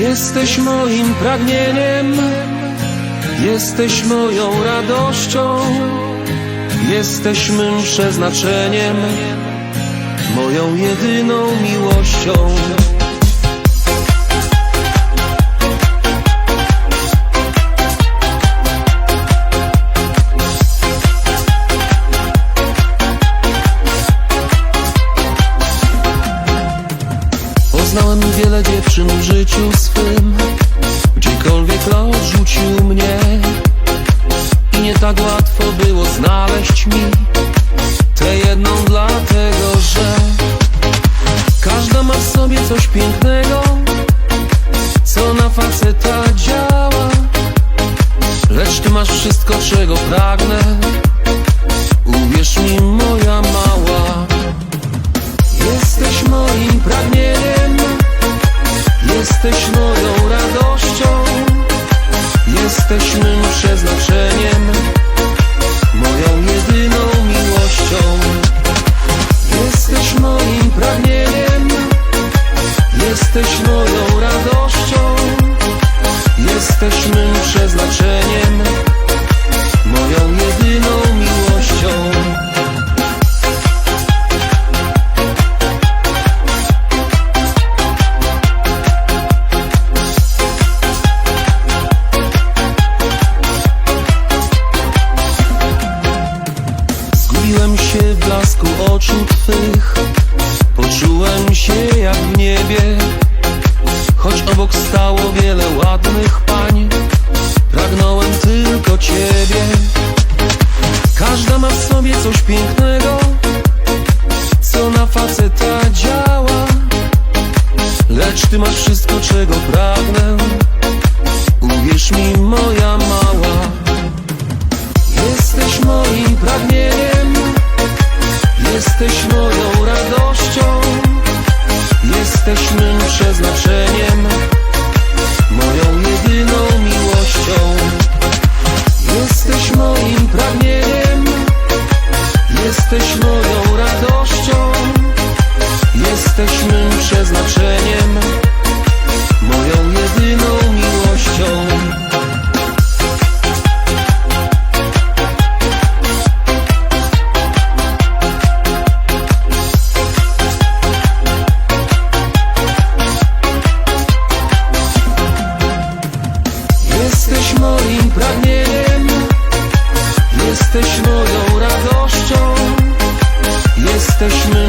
Jesteś moim pragnieniem, jesteś moją radością, jesteś mym przeznaczeniem, moją jedyną miłością. Wiele dziewczyn w życiu swym. Gdziekolwiek los rzucił mnie. I nie tak łatwo było znaleźć mi Tę jedną dlatego, że Każda ma w sobie coś pięknego Co na faceta działa. Lecz ty masz wszystko, czego pragnę oczu Twych Poczułem się jak w niebie. Choć obok stało wiele ładnych pań Pragnąłem tylko Ciebie. Każda ma w sobie coś pięknego Co na faceta działa. Lecz Ty masz wszystko, czego pragnę. Uwierz mi, moja mała Jesteś moim pragnieniem, jesteś moją radością, jesteś mym przeznaczeniem, moją jedyną miłością. Jesteś moim pragnieniem, jesteś moją radością, jesteś mym przeznaczeniem, Jesteś moim pragnieniem Jesteś moją radością. Jesteś moją